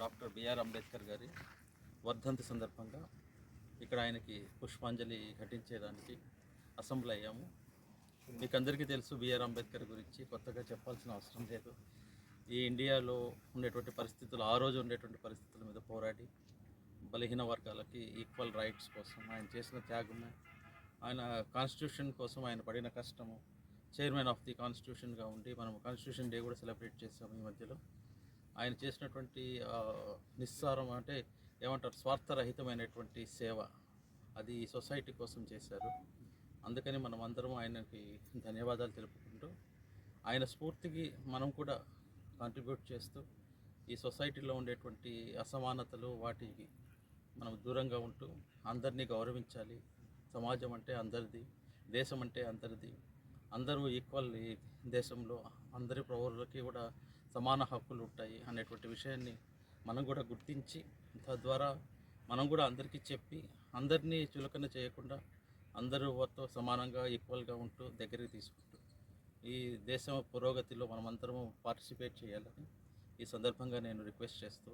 Doctor BR Ambedkar గారి వర్ధంతి సందర్భంగా ఇక్కడ ఆయనకి పుష్పాంజలి ఘటించేదానికి అసెంబ్లీ అయ్యాము. మీకు అందరికీ తెలుసు బిఆర్ అంబేద్కర్ గురించి కొత్తగా చెప్పాల్సిన అవసరం లేదు. ఈ ఇండియాలో ఉండేటువంటి పరిస్థితులు ఆ రోజు ఉండేటువంటి పరిస్థితుల మీద పోరాడి బలహీన వర్గాలకి ఈక్వల్ రైట్స్ కోసం ఆయన చేసిన త్యాగము ఆయన కాన్స్టిట్యూషన్ కోసం ఆయన పడిన కష్టము చైర్మన్ ఆఫ్ ది కాన్స్టిట్యూషన్గా ఉండి మనం కాన్స్టిట్యూషన్ డే కూడా సెలబ్రేట్ చేసాము ఈ మధ్యలో. ఆయన చేసినటువంటి నిస్సారం అంటే ఏమంటారు? స్వార్థరహితమైనటువంటి సేవ అది ఈ సొసైటీ కోసం చేశారు. అందుకని మనం అందరం ఆయనకి ధన్యవాదాలు తెలుపుకుంటూ ఆయన స్ఫూర్తికి మనం కూడా కాంట్రిబ్యూట్ చేస్తూ ఈ సొసైటీలో ఉండేటువంటి అసమానతలు వాటికి మనం దూరంగా ఉంటూ అందరినీ గౌరవించాలి. సమాజం అంటే అందరిది దేశం అంటే అందరిది. అందరూ ఈక్వల్ దేశంలో అందరి పౌరులకి కూడా సమాన హక్కులు ఉంటాయి అనేటువంటి విషయాన్ని మనం కూడా గుర్తించి తద్వారా మనం కూడా అందరికీ చెప్పి అందరినీ చులకన చేయకుండా అందరూ వారితో సమానంగా ఈక్వల్గా ఉంటూ దగ్గరికి తీసుకుంటూ ఈ దేశం పురోగతిలో మనమందరము పార్టిసిపేట్ చేయాలని ఈ సందర్భంగా నేను రిక్వెస్ట్ చేస్తూ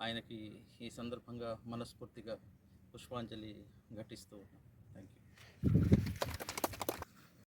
ఆయనకి ఈ సందర్భంగా మనస్ఫూర్తిగా పుష్పాంజలి ఘటిస్తూ ఉన్నాను. Thank you